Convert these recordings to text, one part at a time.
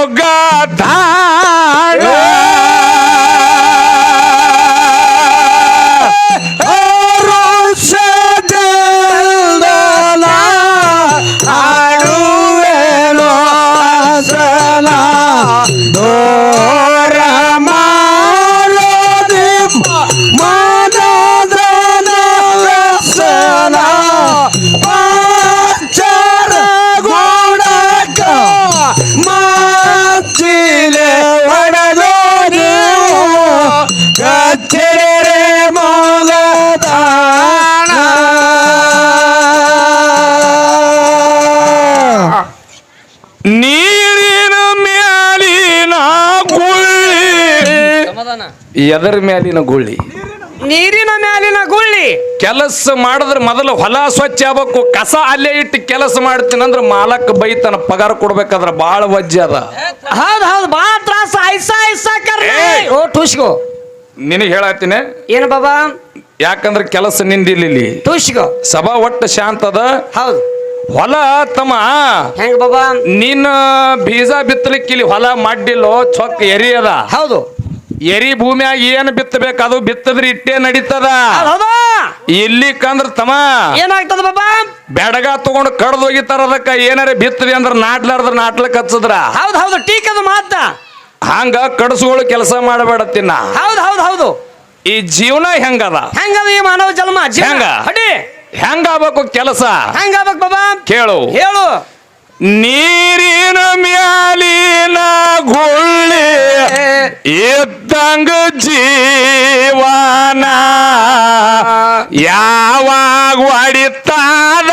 Oh God, thou. ಎದರ ಮ್ಯಾಲಿನ ಗುಳ್ಳಿ. ನೀರಿನ ಮ್ಯಾಲಿನ ಗುಳ್ಳಿ. ಕೆಲಸ ಮಾಡಿದ್ರೆ ಮೊದಲು ಹೊಲ ಸ್ವಚ್ಛ ಆಗ್ಬೇಕು ಕಸ ಅಲ್ಲೇ ಇಟ್ಟು ಕೆಲಸ ಮಾಡ್ತೀನಿ ಅಂದ್ರೆ ಮಾಲಕ್ ಬೈತನ ಪಗಾರ ಕೊಡ್ಬೇಕಾದ್ರೆ ಬಾಳ ವಜ್ಜೆ ಅದ. ಹೌದ್ ಹೌದ್ ಬಾ ತ್ರಾಸ. ಐಸ ಓ ಟುಷ್ಗೋ ನಿನಗೆ ಹೇಳತ್ತೀನಿ ಏನು ಬಾಬಾ? ಯಾಕಂದ್ರೆ ಕೆಲಸ ನಿಂದಿಲ್ಲ ಇಲ್ಲಿ ಟುಷ್ಗೋ ಸಭಾ ಒಟ್ಟು ಶಾಂತ ಅದ. ಹೌದ್. ಹೊಲ ತಮ್ಮ ಹೆಂಗ್ ಬಾಬಾ? ನೀನ್ ಬೀಜ ಬಿತ್ತಲಿಕ್ಕೆ ಇಲ್ಲಿ ಹೊಲ ಮಾಡಿಲ್ಲೋ ಚೊಕ್ಕ ಎರಿ ಅದ. ಹೌದು. ಎರಿ ಭೂಮಿಯಾಗ ಏನ್ ಬಿತ್ತಬೇಕು? ಅದು ಬಿತ್ತದ್ರೆ ಇಟ್ಟೇ ನಡೀತದ. ಹೌದಾ. ಇಲ್ಲಿ ಕಂದ್ರ ತಮ. ಏನಾಗ್ತದ ಬಾಬಾ? ಬೆಡಗ ತಗೊಂಡು ಕಡ್ದು ಹೋಗಿತಾರ ಅದಕ್ಕ? ಏನಾರ ಬಿತ್ತದಿ ಅಂದ್ರ ನಾಟ್ಲಾರ್ದ್ರ ನಾಟ್ಲಕ್ ಹಚ್ಚದ್ರ ಹೌದ್ ಹೌದು. ಟೀಕ್ ಅದು ಮಾತ. ಹಂಗ ಕಡಸುಗಳು ಕೆಲಸ ಮಾಡಬೇಡ ತಿನ್ನ. ಹೌದ್ ಹೌದ್ ಹೌದು. ಈ ಜೀವನ ಹೆಂಗದ? ಹೆಂಗದ ಈ ಮಾನವ ಜನ್ಮ? ಹೆಂಗ? ಹಡಿ ಹೆಂಗ ಆಗ್ಬೇಕು ಕೆಲಸ? ಹೆಂಗಾಗಬೇಕು ಬಾಬಾ? ಕೇಳು. ಹೇಳು. ನೀರಿನ ಮ್ಯಾಲಿನ ಗುಳ್ಳಿ ಇದ್ದಂಗ ಜೀವನ. ಯಾವಾಗ ಹೊಡಿತಾದ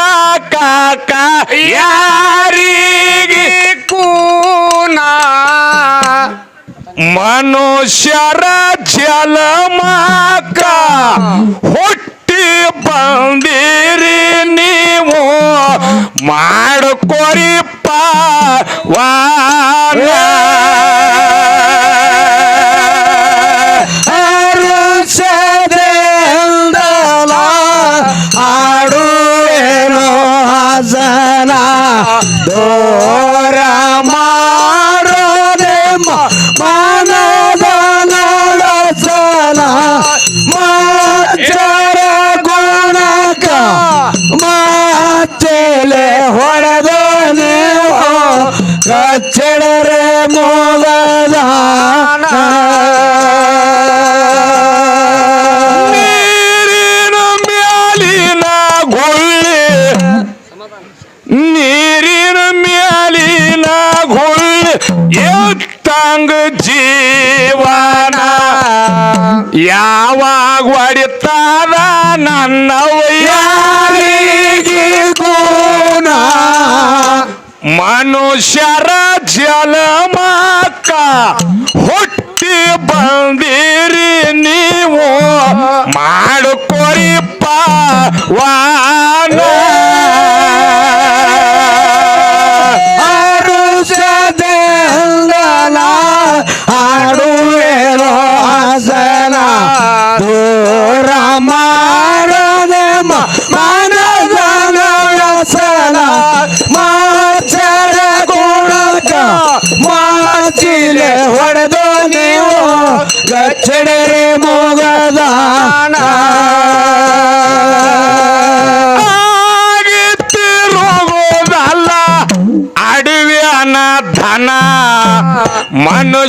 ಕಾಕ? ಯಾರಿಗೆ ಕೂನ? ಮನುಷ್ಯರ ಜಲಮಾಕ ಹುಟ್ಟಿ ಬಂದಿರಿ ನೀವು. ಮಾಡ್ಕೊರಿ ಪಾವಾನ ಎತ್ತಂಗ ಜೀವನ? ಯಾವಾಗ ಹೊಡಿತಾದ ನನ್ನ ಯಾರಿಗೆ ಗುಣ ಮನುಷ್ಯರ ಜಲಮಾಕ ಹುಟ್ಟಿ ಬಂದಿರಿ ನೀವು. ಮಾಡ್ಕೊರಿ ಪಾವಾನ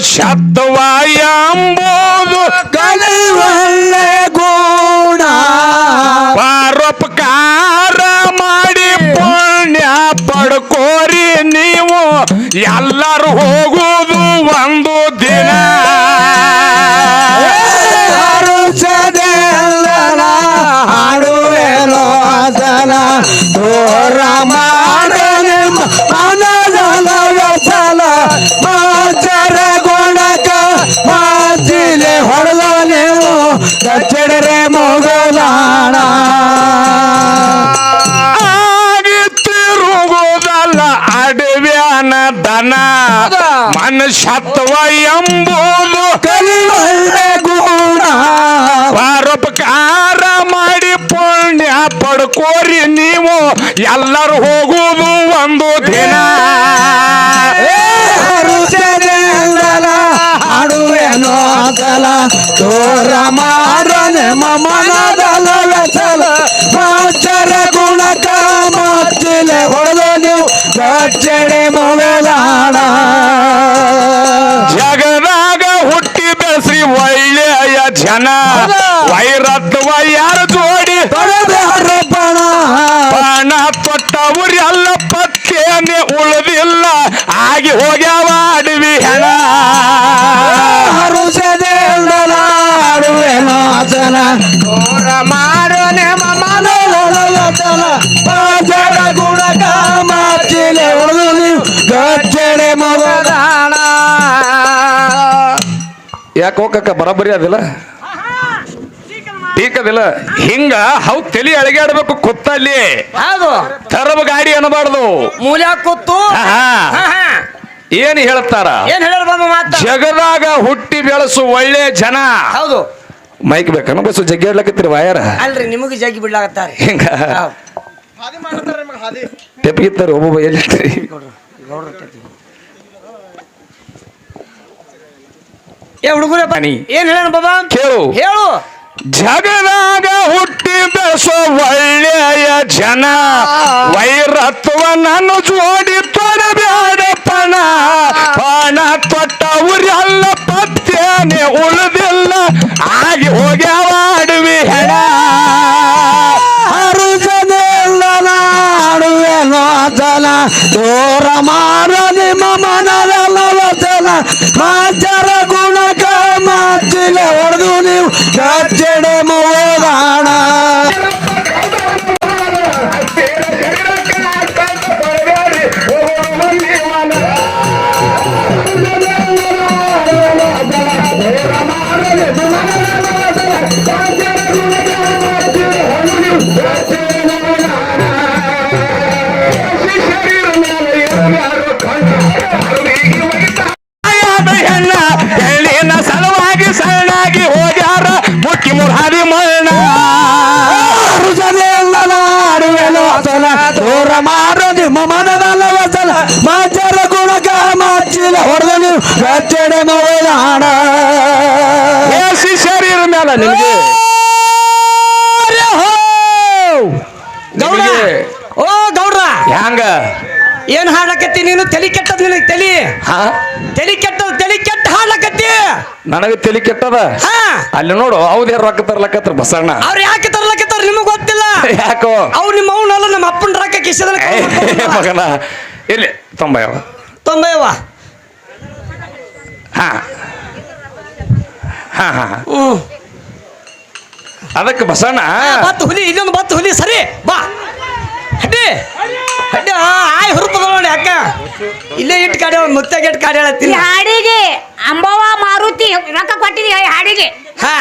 ಮನುಷ್ಯತ್ವ ಎಂಬುದು ಕಲಿವಲ್ಲೆ ಗುಣ ಪರೋಪಕಾರ ಮಾಡಿ ಪುಣ್ಯ ಪಡ್ಕೋರಿ ನೀವು ಎಲ್ಲರೂ ಹೋಗುವುದು ಮನುಷ್ಯತ್ವ ಎಂಬುದು ಕಲಿವಲ್ಲೆ ಗುಣ. ಪರೋಪಕಾರ ಮಾಡಿ ಪುಣ್ಯ ಪಡ್ಕೋರಿ ನೀವು. ಎಲ್ಲರೂ ಹೋಗುವುದು ಒಂದು ದಿನ. ತೋರ ಮಾರನೆ ಮಮನದಲ ವ್ಯಸಲ ಮಾಚರ ಗುಣಕ ಮಾಚಿಲೆ ಹೊಡೆದು ನೀವು ಕಚ್ಚಡೆ ಮೊವೆಲಾಣ ಆಗಿ ಹೋಗ್ಯಾವ ಅಡವಿ ಹೆಣ. ಗುಣಕ ಮಾಚಿಲೆ ನೀವು ಮೊವೆಲಾಣ ಯಾಕೆ ಹೋಗಕ್ಕ ಬರಬರಿ ಅದಿಲ್ಲ? ಟೀಕದಿಲ್ಲ ಹಿಂಗ ಹೌ ತಲಿ ಅಳಗಾಡ್ಬೇಕು ಕುತ್ತಲ್ಲಿ ಹೌದು. ತರಬ ಗಾಡಿ ಅನ್ನಬಾರ್ದು. ಮೂಲ ಕೂತು. ಹಾ, ಹಾ. ಏನ್ ಹೇಳ್ತಾರ? ಏನ್ ಹೇಳ ಬಾಬು ಮಾತ? ಜಗದಾಗ ಹುಟ್ಟಿ ಬೆಳೆಸು ಒಳ್ಳೆ ಜನ. ಹೌದು. ಮೈಕ್ ಬೇಕನ್ನ ಬಸ್ಸು ಜಗ್ಗಿ ಇಡ್ಲಕತ್ತೀರಿ ವಾಯರ? ಅಲ್ರಿ ನಿಮಗೆ ಜಗ್ಗಿ ಬಿಡ್ಲಾಗತ್ತಾರ ಹಿಂಗ. ತೆಪ್ಪಿಗಿತ್ತಾರೆ ಒಬ್ಬೊಬ್ಬ ಎಲ್ಲಿ ಏ ಹುಡುಗರೇ ಬನ್ನಿ. ಏನ್ ಹೇಳ ಬಾಬಾ? ಕೇಳು. ಹೇಳು. ಜಗದಾಗ ಹುಟ್ಟಿ ಬೆಳೆಸೋ ಒಳ್ಳೆಯ ಜನ ವೈರತ್ವ ನನ್ನ ಜೋಡಿ ತೊಡಬೇಡ ಪಣ. ಪಣ ತೊಟ್ಟವ್ರೆಲ್ಲ ಪತ್ತೇನೆ ಉಳಿದಿಲ್ಲ. ಆಗಿ ಹೋಗ್ಯಾವ ಅಡವಿ ಹೆಣ. ಜಲ ದೂರ ಮಾರ ನಿಮ್ಮ ಮನದಲ್ಲ ಜನ ಮಾಜರ ಗುಣಕ ಮಾಚಿಲೆ ಹೊಡೆದು ನೀವು ನೀವು ಮೊದಲಾಣ ಶರೀರ ಮೇಲೆ ನಿಮಗೆ ಗೌಡ ಓ ಗೌಡ್ರ ಹ್ಯಾಂಗ? ಏನ್ ಹಾಡಕತ್ತಿ ನೀನು? ತಲಿ ಕೆಟ್ಟದ್ ನಿನಗೆ ತಲಿ? ತಲಿ ಕೆಟ್ಟದ ತಲಿ ಕೆಟ್ಟ ಹಾಡ್ಲಕತ್ತಿ ನನಗೆ ತಲೆ ಕೆಟ್ಟದ? ಹಾ. ಅಲ್ಲಿ ನೋಡು ಹೌದೇ ರೊಕ್ಕ ತರ್ಲಕತ್ರ ಬಸಣ್ಣ ಅವ್ರು ಯಾಕೆ ತರ್ಲಕತ್ತಾರ ನಿಮಗ್ ಗೊತ್ತಿಲ್ಲ? ಯಾಕೋ? ಅವ್ ನಿಮ್ಮ ಅವನಲ್ಲ ನಮ್ಮ ಅಪ್ಪನ ರೊಕ್ಕ ಕಿಸದ ಮಗನ ಇಲ್ಲಿ ತೊಂಬಯವ ತೊಂಬೈವ ಹಾ. ಹಾ ಹಾ ಹ್ಮ್ ಅದಕ್ಕೆ ಬಸಣ್ಣ. ಬತ್ತು ಹುಲಿ ಇನ್ನೊಂದು ಬತ್ತು ಹುಲಿ ಸರಿ ಬಾ. ಹಡ್ಡಿ. ಹಡ್ಡಿ ಆಯ್ ಹುರುಪದ ನೋಡಿ ಅಕ್ಕ. ಇಲ್ಲೇ ಇಟ್ಟು ಕಾಡ ಮುತ್ತಾಗ ಇಟ್ಟು ಕಾಡ ಈ ಹೇಳತ್ತೀನಿ ಹಾಡಿಗೆ ಅಂಬವ ಮಾರುತಿ ರೊಕ್ಕ ಕೊಟ್ಟಿದಿ ಈ ಹಾಡಿಗೆ? ಹಾ.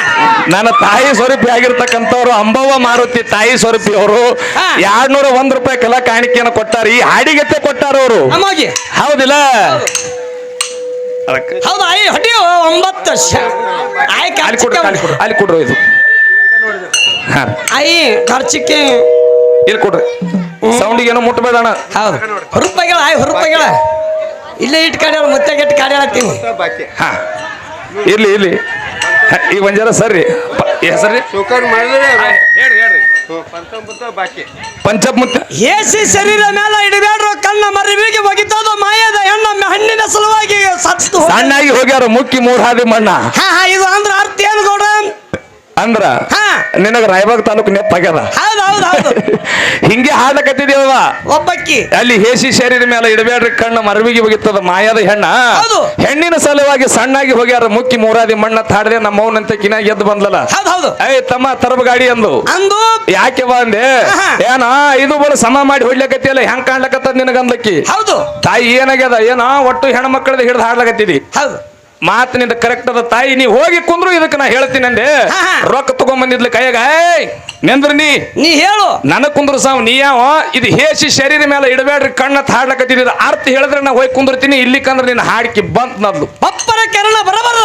ನನ್ನ ತಾಯಿ ಸ್ವರೂಪಿ ಆಗಿರ್ತಕ್ಕಂಥವ್ರು ಅಂಬವ್ವ ಮಾರುತಿ ತಾಯಿ ಸ್ವರೂಪಿ ಅವರು ಹಾ. ಎರಡ್ನೂರ ಒಂದ್ ರೂಪಾಯಿ ಕಲಾ ಕಾಣಿಕೆಯನ್ನು ಕೊಟ್ಟಾರ. ಈ ಹಾಡಿಗತ್ತೆ ಕೊಟ್ಟಾರ ಅವರು. ಹೌದಿಲ್ಲ? ಅದಕ್ಕೆ ಹೌದು? ಆಯ್ ಹಡ್ಡಿ ಒಂಬತ್ತು ಶ- ಆಯ್ ಅಲ್ಲಿ ಕೊಡ್ರಿ ಅಲ್ಲಿ ಕೊಡ್ರಿ. ಅಲ್ಲಿ ಕೊಡ್ರಿ ಇದು. ಹಾ. ಆಯಿ ಖರ್ಚಿಕ್ಕೆ ಇಲ್ಲಿ ಕೊಡ್ರಿ. ಸೌಂಡಿಗೆ ಏನೋ ಮುಟ್ಟಬೇಡಣ ಹೌದು. ಹುರುಪಾಯಿಗಳ ಆಯ್ ಹುರುಪಾಯಿಗಳ ಇಲ್ಲೇ ಇಟ್ಟು ಕಾಡ್ಯಾಳ ಮುತ್ತಾಗ ಇಟ್ಟು ಕಾಡಿ ಹೇಳತ್ತೀನಿ. ಹಾ. ಇರ್ಲಿ ಇರ್ಲಿ. ಹ, ಈ ಒಂಜರ ಸರ್ರಿ. ಹೆಸರಿ ಹೆಸರ್ರಿ? ಶುಕರ್ ಮಾಡಿದ್ರೆ ಹೇಳ್ರಿ ಹೇಳ್ರಿ. ಪಂಚೊಂಬತ್ತು ಬಾಕಿ. ಪಂಚಮುತ್ತ ಏಸಿ ಶರೀರ ಮೇಲೆ ಇಡಬೇಡ್ರು ಕಣ್ಣ ಮರಿವಿಗೆ ಒಗಿತದ ಮಾಯದ ಹೆಣ್ಣ ಹಣ್ಣಿನ ಸಲುವಾಗಿ ಸತ್ತು. ಸಣ್ಣಾಗಿ ಹೋಗ್ಯಾರ ಮುಕ್ಕಿ ಮೂರ್ ಹಾದಿ ಮಣ್ಣ. ಹಾ ಹಾ ಇದು ಅಂದ್ರ ಅರ್ಥ ಏನು ಗೌಡ ಅಂದ್ರ ನಿನಗ ರಾಯಬಾಗ್ ತಾಲೂಕು ನೆಪ್ಪಾಗ್ಯದ ಹೌದು ಹೌದು ಹೌದು. ಹಿಂಗೆ ಹಾಡಕತ್ತಿದೇವ ಒಬ್ಬಕ್ಕಿ. ಅಲ್ಲಿ ಹೇಸಿ ಶರೀರ ಮೇಲೆ ಇಡಬೇಡ್ರಿ ಕಣ್ಣು ಮರವಿಗೆ ಹೋಗಿತ್ತದ ಮಾಯಾದ ಹೆಣ್ಣ. ಹೆಣ್ಣಿನ ಸಲುವಾಗಿ ಸಣ್ಣಾಗಿ ಹೋಗ್ಯಾರ ಮುಕ್ಕಿ ಮೂರಾದಿ ಮಣ್ಣ ತಾಡದೆ ನಮ್ಮ ಮೌನಂತ ಕಿನ ಎದ್ದು ಬಂದ್ಲಲ್ಲ. ಹೌದು ಹೌದು. ಏಯ್ ತಮ್ಮ ತರಬ ಗಾಡಿ ಅಂದು. ಅಂದು. ಯಾಕೆ ಬಂದೆ ಏನ ಇದು ಬರ ಸಮ ಮಾಡಿ ಹೊಡ್ಲಕತ್ತಿಯಲ್ಲ ಹೆಂಗ್ ಕಾಣ್ಲಕತ್ತದ ನಿನಗಂದಕ್ಕಿ ಹೌದು. ತಾಯಿ ಏನಾಗ್ಯದ? ಏನ ಒಟ್ಟು ಹೆಣ್ಮಕ್ಳದ ಹಿಡ್ದು ಹಾಡ್ಲಕತ್ತಿದಿ. ಹೌದು. ಮಾತು ನಿಂದ ಕರೆಕ್ಟ್ ಅದ ತಾಯಿ ನೀ ಹೋಗಿ ಕುಂದ್ರು ಇದಕ್ಕೆ ನಾ ಹೇಳ್ತೀನಿ ಅಂದೆ. ರೊಕ್ಕ ತಗೊಂಬಂದಿದ್ಲ ಕೈಯಾಗ ನಿಂದ್ರ ನೀ. ನೀ ಹೇಳು. ನನಗ್ ಕುಂದ್ರು ಸಾವ್ ನೀ ಯಾವ? ಇದು ಹೇಸಿ ಶರೀರ ಮೇಲೆ ಇಡಬೇಡ್ರಿ ಕಣ್ಣ ಹಾಡ್ಲಕತ್ತಿದ ಅರ್ಥ ಹೇಳಿದ್ರೆ ನಾ ಹೋಗಿ ಕುಂದಿರ್ತೀನಿ. ಇಲ್ಲಿ ಕಂದ್ರೆ ನಿನ್ನ ಹಾಡ್ಕಿ ಬಂತ್ ನದ್ಲು ಪಪ್ಪರ ಕೆರಳ ಬರಬರ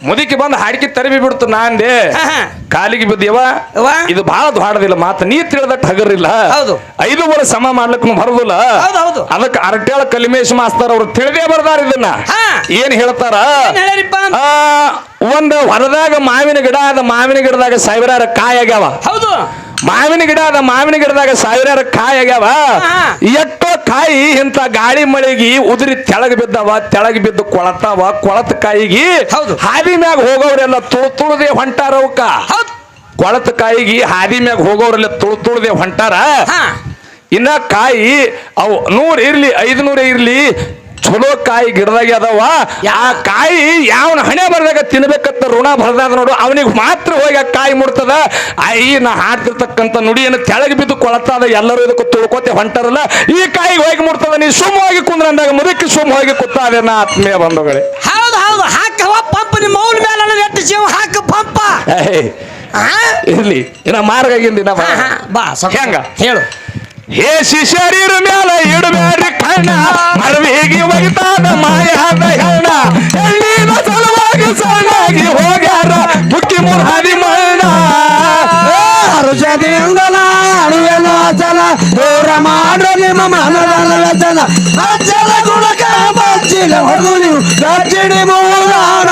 ಮುದುಕಿ ಬಂದು ಹಾಡಿಕೆ ತರಿಬಿ ಬಿಡ್ತು ನಾಂದೆ. ಕಾಲಿಗೆ ಬಿದ್ದೀವ? ಇದು ಬಹಳ ದ್ವಾಡದಿಲ್ಲ ಮಾತು ನೀ ತಿಳಿದಟ್ಟು ಹಗರಿಲ್ಲ ಹೌದು. ಐದು ವರ್ಷ ಸಮ ಮಾಡ್ಲಿಕ್ ಬರದಿಲ್ಲ ಹೌದು. ಅದಕ್ಕೆ ಅರಟ್ಯಾಳ ಕಲಿಮೇಶ್ ಮಾಸ್ತರ್ ಅವ್ರು ತಿಳಿದೇ ಬರ್ದಾರ ಇದನ್ನ. ಏನ್ ಹೇಳ್ತಾರ ಹೊರದಾಗ ಒಂದು ಹೊಲದಾಗ ಮಾವಿನ ಗಿಡ ಅದ ಮಾವಿನ ಗಿಡದಾಗ ಸಾವಿರಾರು ಕಾಯಿ ಆಗ್ಯಾವ ಹೌದು ಮಾವಿನ ಗಿಡ ಅದ ಮಾವಿನ ಗಿಡದಾಗ ಸಾವಿರಾರು ಕಾಯಿ ಆಗ್ಯಾವ. ಎಷ್ಟೋ ಕಾಯಿ ಇಂತ ಗಾಳಿ ಮಳೆಗಿ ಉದುರಿ ತೆಳಗ ಬಿದ್ದಾವ ತೆಳಗ ಬಿದ್ದು ಕೊಳತಾವ ಕೊಳತ ಕಾಯಿಗಿ ಹೌದು. ಹಾದಿ ಮ್ಯಾಗ ಹೋಗೋರೆಲ್ಲ ತುಳು ತುಳುದೇ ಹೊಂಟಾರ ಅವಕ್ಕ. ಹೌದು. ಕೊಳತ ಕಾಯಿಗಿ ಹಾದಿ ಮ್ಯಾಗ ಹೋಗೋರೆಲ್ಲ ತುಳು ತುಳುದೇ ಹೊಂಟಾರ. ಹಾ. ಇನ್ನ ಕಾಯಿ ಅವು ನೂರ್ ಇರ್ಲಿ ಐದ್ನೂರ ಇರ್ಲಿ ಚಲೋ ಕಾಯಿ ಗಿಡದಾಗೆ ಅದಾವ ಆ ಕಾಯಿ ಯಾವನ ಹಣೆ ಬರ್ದಾಗ ತಿನ್ಬೇಕಂತ ಋಣ ಬರ್ದಾದ ನೋಡು ಅವನಿಗೆ ಮಾತ್ರ ಹೋಗಿ ಆ ಕಾಯಿ ಮುಡ್ತದ ಐ ನಾ ಹಾಡ್ತಿರ್ತಕ್ಕಂಥ ನುಡಿಯನ್ನು ತೆಳಗೆ ಬಿದ್ದು ಕೊಳತಾದ ಎಲ್ಲರೂ ಇದಕ್ಕೆ ತುಳ್ಕೋತೆ ಹೊಂಟಾರಲ್ಲ ಈ ಕಾಯಿ ಹೋಗಿ ಮುಡ್ತದ ನೀ ಸುಮ್ಮ ಹೋಗಿ ಕುಂದ್ರ ಅಂದಾಗ ಮುದಕ್ಕೆ ಸುಮ್ಮ ಹೋಗಿ ಕೂತಾದೆ ನಾ ಆತ್ಮೀಯ ಬಂಧುಗಳೇ. ಹೌದು ಹೌದು ಹಾಕವ ಪಂಪ್ ನಿಮ್ಮ ಮೇಲೆ ಎಟ್ಟು ಜೀವ ಹಾಕ ಪಂಪ? ಇರ್ಲಿ ಇನ್ನ ಇನ್ನ ಹಾ, ಹಾ, ಬಾ ಹೆಂಗ? ಹೇಳು. ಹೇ ಶಿಷ್ಯರಿರ ಮೇಲೆ ಇಡಬೇಡ್ರಿ ಕಣ್ಣ. ಮರವಿಗೆ ಒಗಿತಾದ ಮಾಯಾದ ಹೆಣ್ಣ. ಹೆಣ್ಣಿನ ಸಲುವಾಗಿ ಸಣ್ಣಾಗಿ ಹೋಗ್ಯಾರ? ಮುಕ್ಕಿ ಮುರ್ಹಾದಿ ಮಣ್ಣ. ಅರುಜದಿಂದಲ ಅಡುವೆನು ಅಚಲ ದೂರ ಮಾಡ್ರ ನಿಮ್ಮ ಮನದಲ್ಲ ವ್ಯಸನ. ಅಚ್ಚಲ ಗುಣಕ ಬಚ್ಚಿಲ ಹೊಡೆದು ನೀವು ಗಜ್ಜಿಡಿ ಮೂಲಾರ